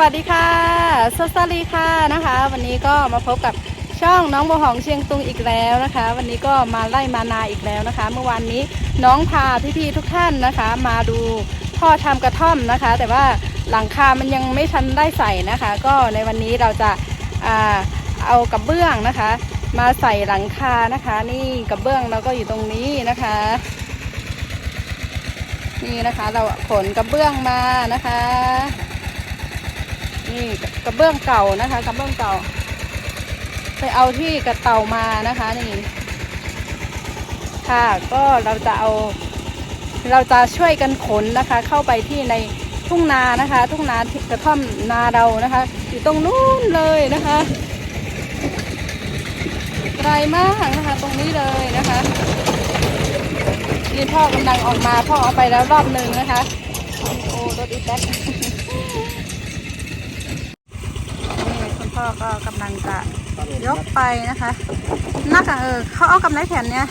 วัสดีค่ะสวัสดีค่ะนะคะ วันนี้ก็มาพบกับช่องน้องบัวหองเชียงตุงอีกแล้วนะคะ วันนี้ก็มาไล่มานาอีกแล้วนะคะ เมื่อวานนี้น้องพาพี่ๆทุกท่านนะคะ มาดูพ่อทำกระท่อมนะคะ แต่ว่าหลังคามันยังไม่ทันได้ใส่นะคะ ก็ในวันนี้เราจะอาเอากระเบื้องนะคะ มาใส่หลังคานะคะ นี่กระเบื้องเราก็อยู่ตรงนี้นะคะนี่นะคะเราขนกระเบื้องมานะคะ นี่กระเบื้องเก่านะคะกระเบื้องเก่า ไปเอาที่กระเต่ามานะคะนี่ ค่ะก็เราจะเอา เราจะช่วยกันขนนะคะ เข้าไปที่ในทุ่งนานะคะ ทุ่งนากระท่อมนาเรานะคะ อยู่ตรงนู้นเลยนะคะไกลมากนะคะ ตรงนี้เลยนะคะนี่พ่อกำลังออกมาพ่อเอาไปแล้วรอบหนึ่งนะคะโอ้รถอีแท็ก นี่คุณ พ่อก็กำลังจะยกไปนะคะนักเออเขาเอากำไรแผ่นเนี่ย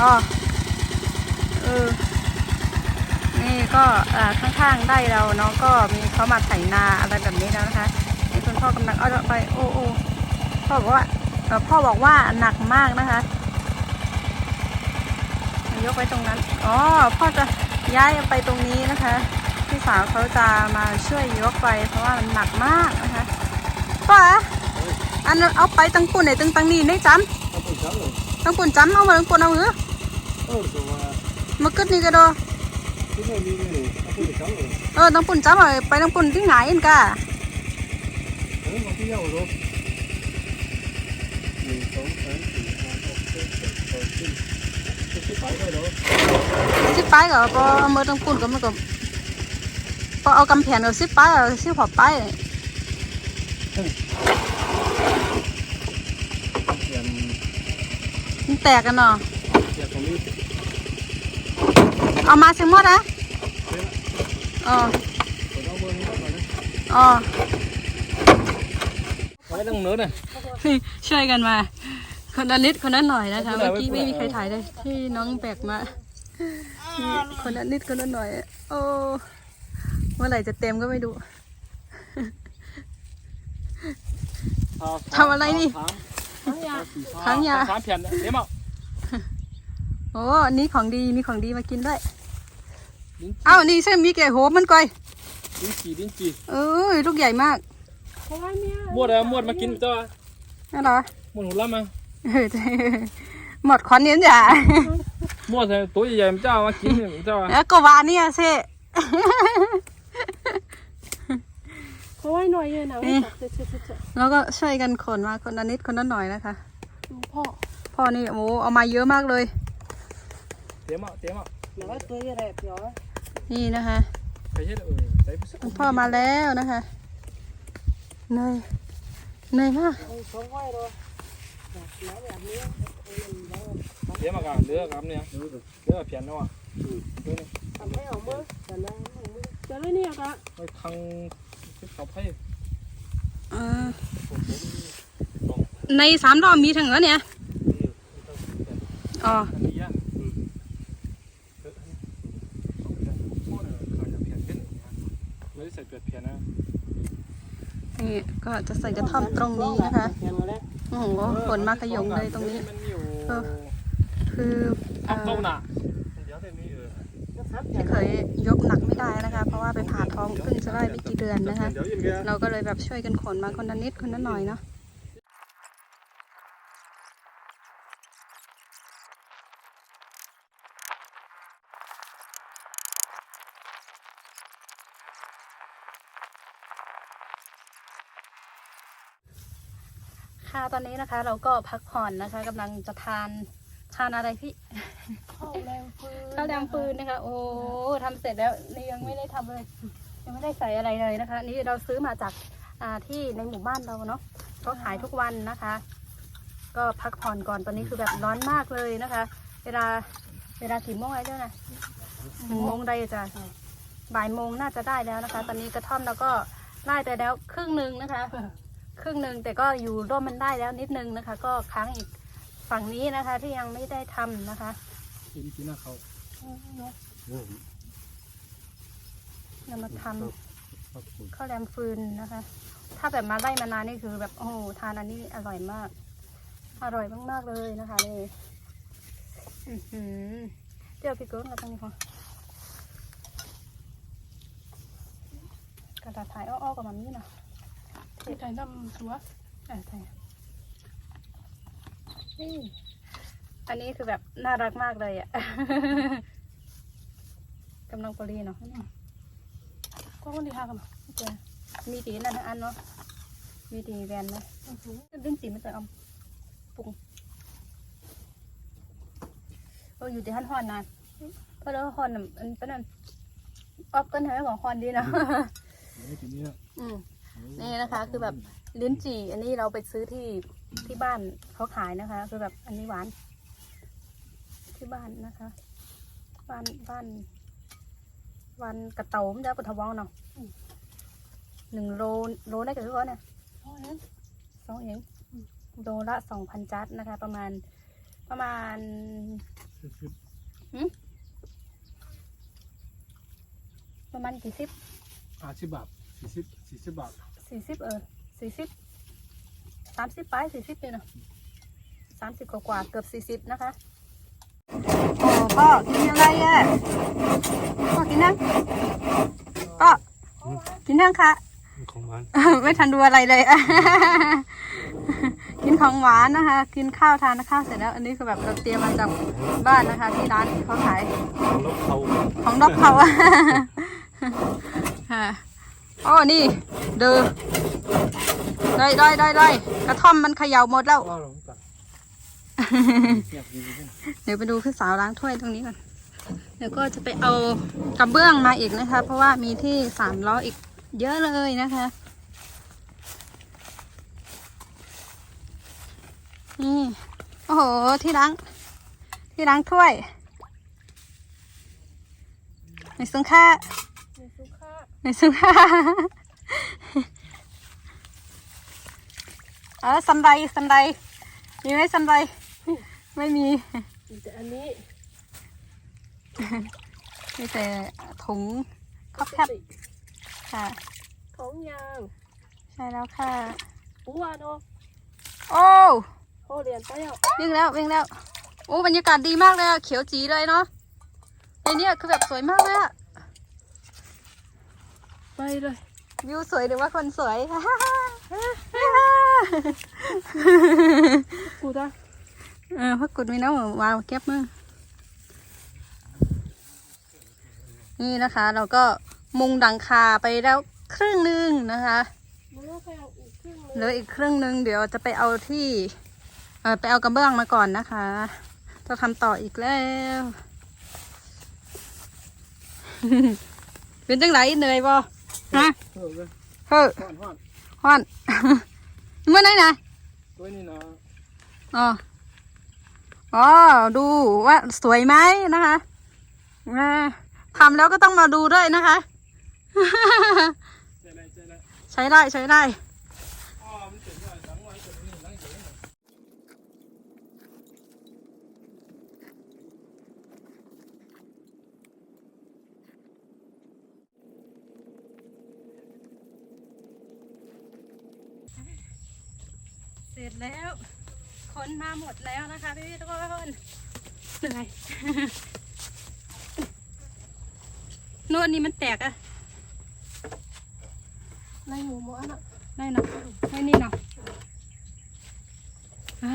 อ๋อเออนี่ก็ข้างๆได้เราเนาะก็มีเขามาไถนาอะไรแบบนี้แล้วนะคะนี่คุณพ่อกำลังเอาไปโอ้โอ้พ่อบอกว่าพ่อบอกว่าหนักมากนะคะ ยกไว้ตรงนั้นอ๋อพ่อจะย้ายไปตรงนี้นะคะ พี่สาวเขาจะมาช่วยยกไปเพราะว่ามันหนักมากนะคะป้าอันเอาไปตั้งปุ่นไหนตั้งตั้งนี่ได้จำตั้งปุ่นจำเอามาตั้งปุ่นเอาเหรอมากึดนี่ก็ดอเออตั้งปุ่นจำเอาไปตั้งปุ่นที่ไหนอินกะสิบไปก็พอเอามือตั้งปุ่นก็มันก็ พอเอากำแพงเอาสิบไปเอาสิบหัวไปมันแตกกันเนาะเอามาเสียหมดนะอ๋ออ๋อไว้ตั้งเนื้อน่ะนี่ช่วยกันมา คนละนิดคนละหน่อยนะคะไม่เมื่อเป็นไรกี้ไม่ไม่เป็นไรมีใครถ่ายเลยที่น้องแบกมานี่คนละนิดคนละหน่อย โอ้ เมื่อไหร่จะเต็มก็ไม่รู้ทำอะไรนี่ถังยา สามแผ่นเดี๋ยวมาโอ้อันนี้ของดีมีของดีมากินด้วยเอ้านี่ใช่มีแก่โหมันก่อยลิ้นจี่ลิ้นจี่เอ้ยลูกใหญ่มากมวดอะมวดมากินเจ้านั่นเหรอมวดหัวละมาเออหมดคอนเนี้ยจ้ะมวดตัวใหญ่ๆเจ้ามากินเจ้าแล้วก็วาเนี่ยเซ่ เขาไว้หน่อยเลยนะนี่เจ๊เจ๊เจ๊เจ๊แล้วก็ช่วยกันขนมาคนละนิดคนละหน่อยนะคะพ่อพ่อนี่โอ้โหเอามาเยอะมากเลยเดี๋ยวมาเดี๋ยวมาเดี๋ยวว่าตัวใหญ่เดี๋ยวนี่นะคะใส่เฮ็ดเออใส่คุณพ่อมาแล้วนะคะเหนื่อยเหนื่อยมากเอาสองไว้เลยแล้วแบบนี้เดี๋ยวมากันเลือกครับเนี่ยเลือกแผ่นเนาะ ทำให้เอามือแต่ละมือจะได้เนี่ยกะไว้ทางที่เขาให้เออในสามรอบมีทั้งนั้นเนี่ย อ๋ออันนี้อะเลยใส่เปลือกแผ่นนะนี่ก็จะใส่กระท่อมตรงนี้นะคะเขียนมาแล้วโอ้โหขนมาขยงเลยตรงนี้มันอยู่คือเอ่ทำเต้าอหนาเดี๋ยวเดี๋ยวนี้เออนะครับพี่เคยยกหนัก องเพิ่งจะได้ไม่กี่เดือนนะคะ เราก็เลยแบบช่วยกันขนมาคนละนิดคนละหน่อยเนาะค่ะตอนนี้นะคะเราก็พักผ่อนนะคะกำลังจะทานทานอะไรพี่ข้าวแรงปืนข้าวแดงปืนนะคะ โอ้ทำเสร็จแล้วนี่ยังไม่ได้ทำเลย ยังไม่ได้ใส่อะไรเลยนะคะ นี่เราซื้อมาจากอ่าที่ในหมู่บ้านเราเนาะก็ขายทุกวันนะคะ ก็พักผ่อนก่อนตอนนี้คือแบบร้อนมากเลยนะคะ เวลาเวลากี่โมงแล้วนะหนึ่งโมงได้จ้ะบ่ายโมงน่าจะได้แล้วนะคะ ตอนนี้กระท่อมเราก็ได้แต่แล้วครึ่งหนึ่งนะคะ ครึ่งหนึ่งแต่ก็อยู่ร่มมันได้แล้วนิดนึงนะคะ ก็ค้างอีกฝั่งนี้นะคะ ที่ยังไม่ได้ทำนะคะกินกินหน้าเขา เรามาทำข้าวแรมฟืนนะคะ ถ้าแบบมาไล่มานานนี่คือแบบโอ้โหทานอันนี้อร่อยมาก อร่อยมากๆเลยนะคะนี่อื้อหือเดี๋ยวพี่เกิ้ลมาตรงนี้พอกระดาษถ่ายอ้อๆกับมันนี่นะใส่น้ำตัวอะใช่นี่อันนี้คือแบบน่ารักมากเลยอะกำลังปรีเนาะ ก็คนที่ห้ากันเจอมีตีนั่นทั้งอันเนาะ มีตีแวนเนาะลิ้นจีมันจะเอาปรุงเอออยู่ที่ฮันฮอนนานเพราะแล้วฮอนน่ะมันเป็นนั่นออฟกันทำให้ของฮอนดีเนาะไม่กินนี่นะอืมนี่นะคะ คือแบบลิ้นจี่ อันนี้เราไปซื้อที่ที่บ้านเขาขายนะคะ คือแบบอันนี้หวาน ที่บ้านนะคะ บ้านบ้าน วันกระเตาไม่ได้กระทะวองเนาะอืมหนึ่งโลโลได้กี่ตัวเนี่ยโอ้ยสองเองโลละสองพันจัดนะคะ ประมาณประมาณประมาณกี่สิบอาสิบบาทสี่สิบสี่สิบบาทสี่สิบเออสี่สิบสามสิบไปสี่สิบเลยเนาะสามสิบกว่าๆเกือบสี่สิบนะคะโอ้ พ่อกินอะไรอะพ่อกินนั่งพ่อกินนั่งค่ะของมันไม่ทันดูอะไรเลยอะกินของหวานนะคะ กินข้าวทานข้าวเสร็จแล้ว อันนี้คือแบบเราเตรียมมาจากบ้านนะคะ ที่ร้านเขาขายลบเขาของดอกเขาอะค่ะโอ้นี่ดูได้ได้ได้ได้กระท่อมมันเขย่าหมดแล้วว่าลงกัน เดี๋ยวไปดูพี่สาวล้างถ้วยตรงนี้ก่อน เดี๋ยวก็จะไปเอากระเบื้องมาอีกนะคะ เพราะว่ามีที่สามล้ออีกเยอะเลยนะคะ นี่ โอ้โห ที่ล้าง ที่ล้างถ้วยในซุ้งค่ามีสุขาในซุ้งค่าเออสันไดสันไดมีไหมสันได ไม่มีแต่อันนี้มีแต่ถุงครอบแคบค่ะของยางใช่แล้วค่ะปัวเนาะโอ้พ่อเรียนไปอะวิ่งแล้ววิ่งแล้ว โอ้บรรยากาศดีมากเลยอะเขียวจีเลยเนาะในเนี้ยคือแบบสวยมากเลยอะไปเลยวิวสวยหรือว่าคนสวย กูจ้ะเออพักกุดมีน้ำวาวเก็บมือนี่นะคะ เราก็มุงดังคาไปแล้วครึ่งหนึงนะคะมันก็ไปเอาอีกครึ่งเหเลลืยออีกครึ่งหนึงเดี๋ยวจะไปเอาที่เออไปเอากระเบื้องมาก่อนนะคะ จะทำต่ออีกแล้วเป็นจังไรเหนื่อยบ่ฮะเออเลยเฮ้อห้อนห้อนฮ้อนเมื่อไหร่นะตัวนี้นะอ๋อ อ๋อดูว่าสวยไหมนะคะอ่าทำแล้วก็ต้องมาดูด้วยนะคะ ใช้ได้ใช้ได้อ๋อมันเจ๋งเลยหลังไว้เสร็จแล้ว คนมาหมดแล้วนะคะพี่พี่ๆทุกคนเหนื่อยนวดนี่มันแตกอะ ในหมูหมอนอะ ได้เนาะได้นี่เนาะอ่า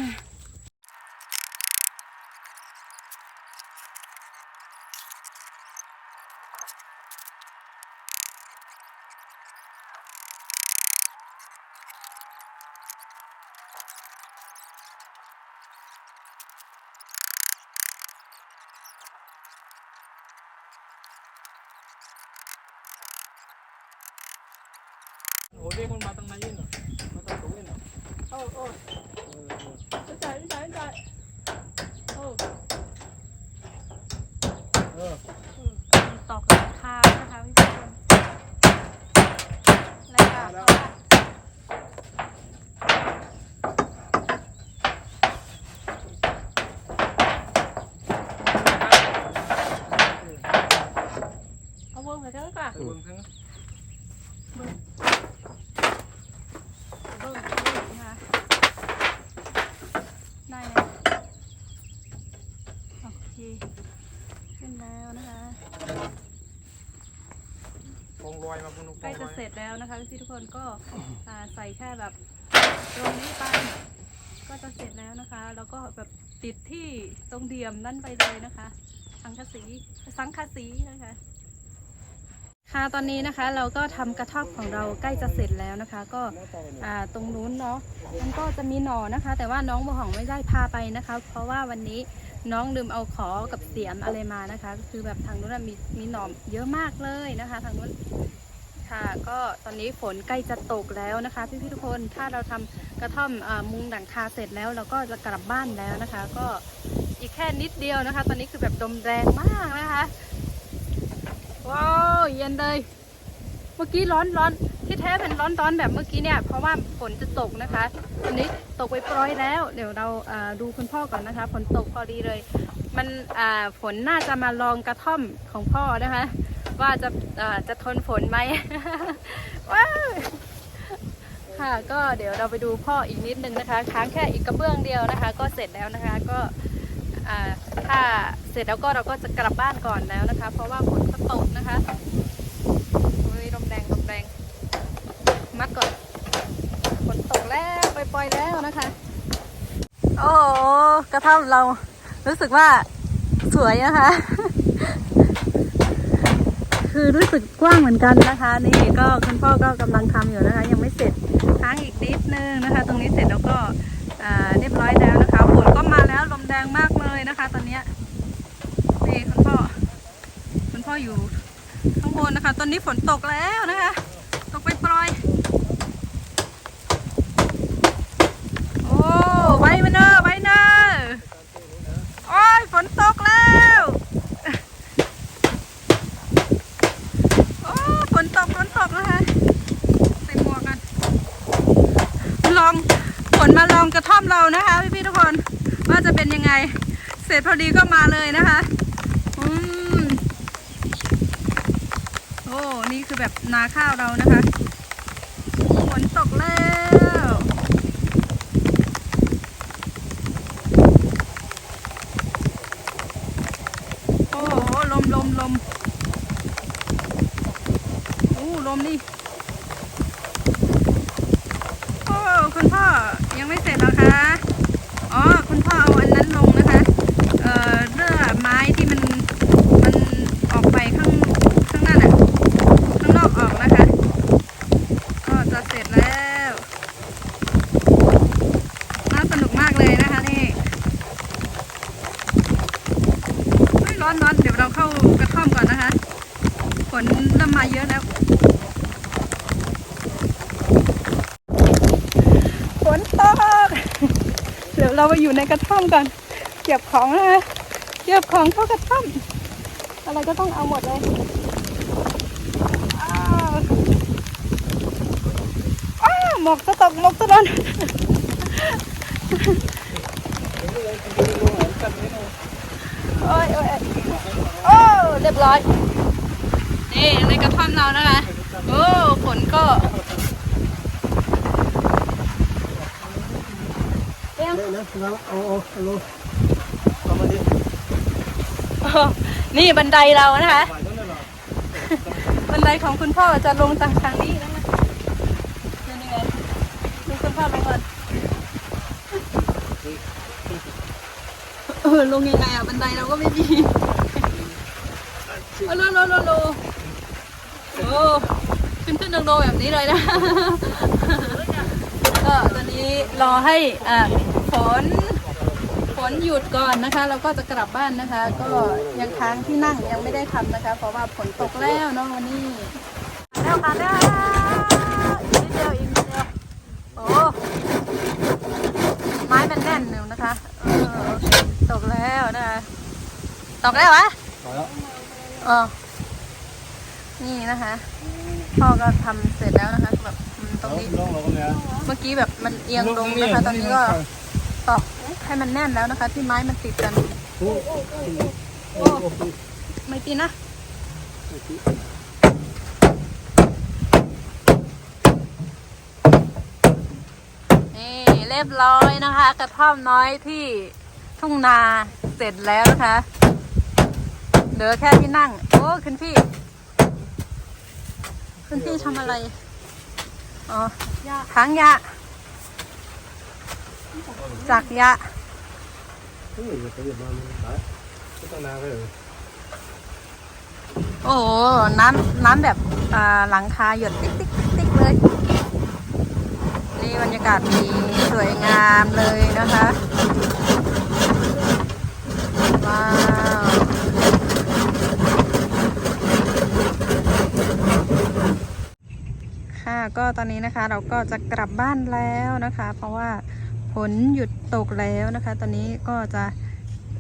โอ้เด็กมันมาตั้งไหนยินอะมาตั้งตรงนี้น่ะโอ้โอ้เออจะจ่ายจะจ่ายจะจ่ายโอ้เออตอกหลังคานะคะพี่ทุกคนแล้วก็เอาไว้ buông phải thắng cả เบิ่งทั้งนะคะได้แล้วโอเคขึ้นแล้วนะคะ กองลอยมาพุ่ง ใกล้จะเสร็จ แล้วนะคะพี่ทุกคนก็อ่าใส่แค่แบบตรงนี้ไปก็จะเสร็จแล้วนะคะ แล้วก็แบบติดที่ตรงเดียมนั่นไปเลยนะคะสังกะสีสังกะสีนะคะค่ะตอนนี้นะคะเราก็ทำกระท่อมของเราใกล้จะเสร็จแล้วนะคะ ก็อ่าตรงนู้นเนาะมันก็จะมีหน่อนะคะ แต่ว่าน้องบัวหองไม่ได้พาไปนะคะ เพราะว่าวันนี้น้องลืมเอาขอกับเสียมอะไรมานะคะก็คือแบบทางนู้นนะมีมีหน่อเยอะมากเลยนะคะ ทางนู้น ค่ะก็ตอนนี้ฝนใกล้จะตกแล้วนะคะ พี่ๆทุกคนถ้าเราทำกระท่อมอมุงหลังคาเสร็จแล้วเราก็จะกลับบ้านแล้วนะคะ ก็อีกแค่นิดเดียวนะคะ ตอนนี้คือแบบลมแรงมากนะคะว้าวเย็นเลยเมื่อกี้ร้อนร้อนที่แท้เป็นร้อนร้อนแบบเมื่อกี้เนี่ยเพราะว่าฝนจะตกนะคะตอนนี้ตกไปปล่อยแล้ว เดี๋ยวเราดูคุณพ่อก่อนนะคะฝนตกพอดีเลย มันฝนน่าจะมาลองกระท่อมของพ่อนะคะ ว่าจะจะทนฝนไหม ว้าวค่ะก็เดี๋ยวเราไปดูพ่ออีกนิดนึงนะคะ ค้างแค่อีกกระเบื้องเดียวนะคะ ก็เสร็จแล้วนะคะก็ถ้าเสร็จแล้วก็เราก็จะกลับบ้านก่อนแล้วนะคะ เพราะว่าฝนก็ตกนะคะโอ้ยลมแรงลมแรงมัดก่อนฝนตกแล้วปล่อยๆแล้วนะคะ โอ้กระท่อมเรารู้สึกว่าสวยนะคะ คือรู้สึกกว้างเหมือนกันนะคะ นี่ก็คุณพ่อก็กำลังทำอยู่นะคะ ยังไม่เสร็จค้างอีกนิดนึงนะคะ ตรงนี้เสร็จแล้วก็เรียบร้อยแล้วนะคะฝนก็มาแล้วลมแรงมากเลยนะคะ ตอนนี้นี่คุณพ่อคุณพ่ออยู่ข้างบนนะคะ ตอนนี้ฝนตกแล้วนะคะ ตกไปปล่อยๆโอ้ไว้มาเนอะไว้เนอะโอ้ยฝนตกแล้วโอ้ฝนตกฝนตกนะคะใส่หมวกกัน ลองผล มาลองกระท่อมเรานะคะพี่พี่ๆทุกคนว่าจะเป็นยังไง เสร็จพอดีก็มาเลยนะคะอืมโอ้นี่คือแบบนาข้าวเรานะคะฝนตกแล้วโอ้โหลมลมลมโอ้ลมนี่ โอ้คุณพ่อยังไม่เสร็จเหรอคะ อ๋อ คุณพ่อเอาอันนั้นลงนะคะ เอ่อเรื่อไม้ที่มันมันออกไปข้างข้างหน้าน่ะ ข้างนอกออกนะคะ ก็จะเสร็จแล้วน่าสนุกมากเลยนะคะนี่เฮ้ยร้อนร้อนเดี๋ยวเราเข้ากระท่อมก่อนนะคะ ฝนเริ่มมาเยอะแล้ว ฝนตก เราไปอยู่ในกระท่อมกันเก็บของนะเก็บของเข้ากระท่อม อะไรก็ต้องเอาหมดเลยอ้าวอ้าวหมกจะตกหมกจะโดนโอ้ยโอ้ยโอ้เรียบร้อยนี่ในกระท่อมเรานะคะโอ้ฝนก็ นี่บันไดเรานะคะบันไดของคุณพ่อจะลงทางทางนี้นะคะเป็นยังไงดูคุณพ่อลงก่อนเออลงยังไงอะบันไดเราก็ไม่มีโอ้โลโลโลโลโอ้ขึ้นขึ้นลงลงแบบนี้เลยนะ ก็ตอนนี้รอให้อ่า ฝนฝนหยุดก่อนนะคะ เราก็จะกลับบ้านนะคะ ก็ยังค้างที่นั่งยังไม่ได้ทำนะคะ เพราะว่าฝนตกแล้วเนาะวันนี้แล้วค่ะแล้วอีกนิดเดียวอีกนิดเดียวโอ้ไม้มันแน่นอยู่นะคะเออตกแล้วนะคะตกแล้ววะมาแล้วอ๋อนี่นะคะพ่อก็ทำเสร็จแล้วนะคะแบบตรงนี้เมื่อกี้แบบมันเอียงลงนะคะ ตอนนี้ก็ ตอกให้มันแน่นแล้วนะคะ ที่ไม้มันติดกันไม่ตีนะ นี่เรียบร้อยนะคะ กระท่อมน้อยที่ทุ่งนาเสร็จแล้วนะคะเหลือแค่ที่นั่ง โอ้คุณพี่ คุณพี่ทำอะไร อ๋อหางยา จากยาเฮ้ยอย่าไปอย่ามาเลยไปไม่ต้องนาไปเลยโอ้โหน้ำน้ำแบบหลังคาหยดติ๊กติ๊กติ๊กติ๊กเลย นี่บรรยากาศดีสวยงามเลยนะคะว้าวค่ะก็ตอนนี้นะคะเราก็จะกลับบ้านแล้วนะคะ เพราะว่า ฝนหยุดตกแล้วนะคะ ตอนนี้ก็จะ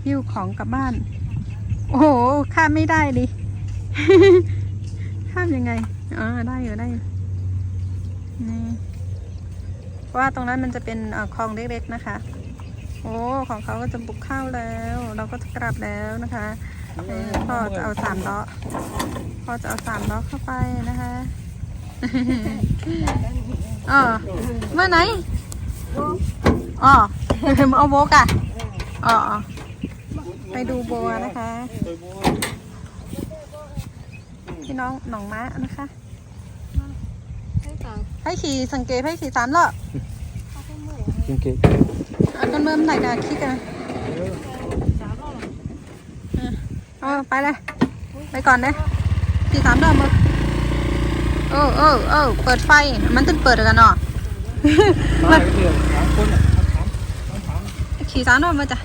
หิ้วของกลับบ้าน โอ้โหข้ามไม่ได้ดิข้ามยังไงอ๋อได้อยู่ได้อยู่นี่เพราะว่าตรงนั้นมันจะเป็นอ่อคลองเล็กๆนะคะ โอ้ของเขาก็จะบุกเข้าแล้ว เราก็จะกลับแล้วนะคะพ่อจะเอาสามล้อพ่อจะเอาสามล้อเข้าไปนะคะอ๋อเมื่อไหน อ๋อมาเอาโบกอะอ๋ออ๋อไปดูโบวนะคะเคยบอกพี่น้องหนองม้านะคะให้ต่างให้ขี่สังเกตให้ขี่สามรอบเขาให้เมื่อยกินเค้กเอากันเริ่มไหนกันคิดกันสามรอบเออไปเลย ไปก่อนเลยขี่สามรอบมาโอ้โอ้โอ้เปิดไฟ มันต้องเปิดกันเนาะมาเพื่อน ขี่สามรอบมาจ้ะ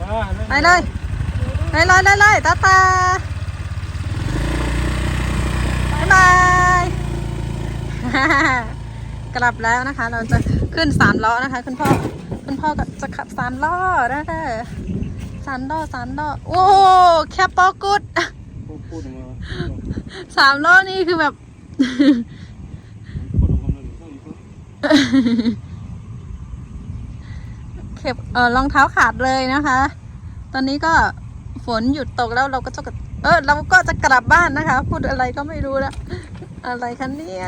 มาไปเลยไปเลยเลยเลยตาตาบ๊ายบายกลับแล้วนะคะ เราจะขึ้นสามล้อนะคะ คุณพ่อคุณพ่อก็จะขับสามล้อนะคะสามล้อสามล้อโอ้แคปปอกุดพูดพูดออกมาสามล้อนี่คือแบบ พูดออกมาเลยต้องอีกคน เข็บเออรองเท้าขาดเลยนะคะ ตอนนี้ก็ฝนหยุดตกแล้วเราก็จะกลับเออเราก็จะกลับบ้านนะคะ พูดอะไรก็ไม่รู้แล้วอะไรคะเนี่ย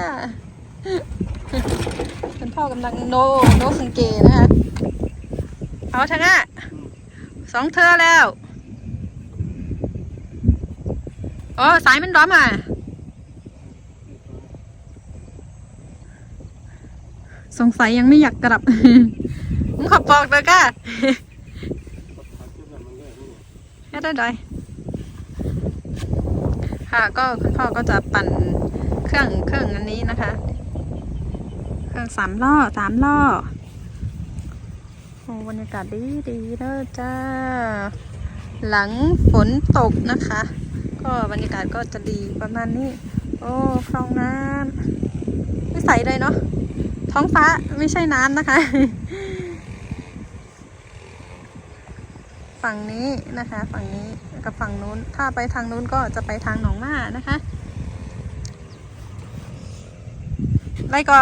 เป็นพ่อกำลังโนโนสังเกตนะคะเอาเถอะนะสองเธอแล้วอ๋อสายมันร้อนอะ สงสัยยังไม่อยากกลับ มึงขอบบอกเลยค่ะแค่ได้เลยค่ะก็คุณพ่อก็จะปั่นเครื่องเครื่องอันนี้นะคะ เครื่องสามล้อสามล้อโอ้บรรยากาศดีดีเด้อจ้า หลังฝนตกนะคะ ก็บรรยากาศก็จะดีประมาณนี้ โอ้คลองน้ำไม่ใสเลยเนาะ ท้องฟ้าไม่ใช่น้ำนะคะ ฝั่งนี้นะคะ ฝั่งนี้กับฝั่งนู้น ถ้าไปทางนู้นก็จะไปทางหนองม่านะคะไรก่อ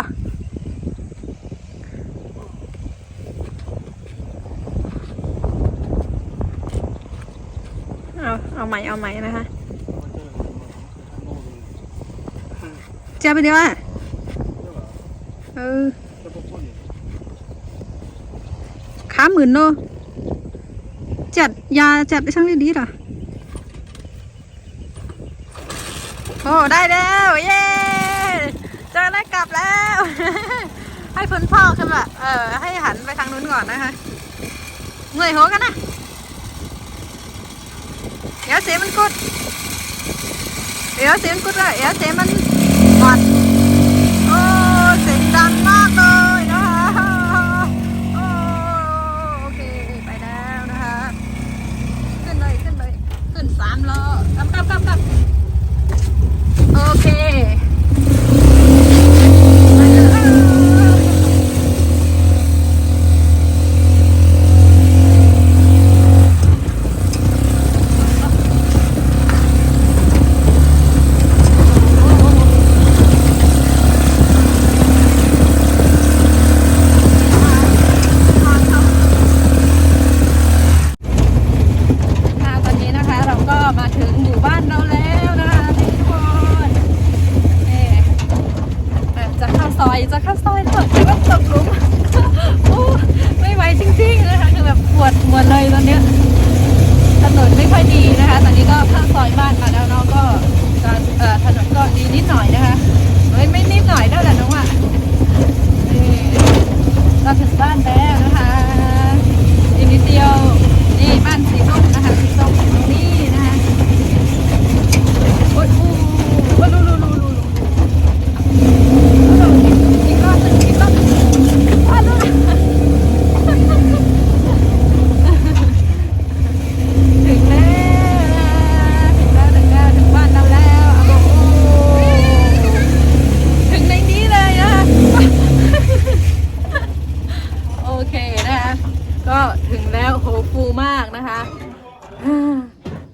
เอาเอาใหม่เอาใหม่นะคะเจ้าไปดียวอะ เออขาหมื่นโนจัดยาจัดไปช่างดีๆเหรอโอ้ได้แล้วเย้เจอแล้วกลับแล้ว ให้คุณพ่อคือแบบเออให้หันไปทางนู้นก่อนนะคะเงยหัวกันนะเดี๋ยวเสียงมันกุดเดี๋ยวเสียงกุดเลยเดี๋ยวเสียงมันหวัดโอ้เสียงดังมากเลยนะคะโอ้โอเคไปแล้วนะคะ ขึ้นเลยขึ้นเลยขึ้นสามล้อกลับกลับกลับกลับโอเคไปเลยค่ะตอนนี้นะคะเราก็มาถึงหมู่บ้านเราแล้วนะคะทุกคนเอ่อ จะเข้าซอยจะข้าซอยแล้วคิดว่าตกหลุมโอ้จริงๆนะคะคือแบบปวดหมดเลยตอนเนี้ยถนนไม่ค่อยดีนะคะ ตอนนี้ก็เข้าซอยบ้านมาแล้วเนาะก็ถนนก็ดีนิดหน่อยนะคะเฮ้ยไม่นิดหน่อยเท่าไหร่น้องอะเราถึงบ้านแล้วนะคะอีกนิดเดียวนี่บ้านสีส้มนะคะสีส้มอยู่ตรงนี้นะคะโอ้ยอู้โอ้ยดูดูดูดูดูอีกรอบหนึ่งอีกรอบหนึ่งอ้าวดู ถึงแล้วถึงแล้วถึงแล้วถึงบ้านเราแล้วเอาบอกโอ้ถึงในนี้เลยนะ โอเคนะคะก็ถึงแล้วโหฟูมากนะคะ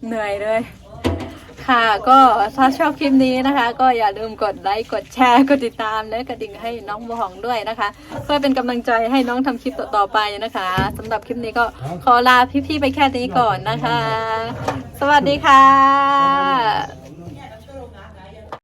เหนื่อยเลย ค่ะก็ถ้า ชอบคลิปนี้นะคะ ก็อย่าลืมกดไลค์กดแชร์กดติดตามและกระดิ่งให้น้องบัวหองด้วยนะคะ เพื่อเป็นกำลังใจให้น้องทำคลิปต่อๆไปนะคะสำหรับคลิปนี้ก็ขอลาพี่ๆไปแค่นี้ก่อนนะคะ สวัสดีค่ะ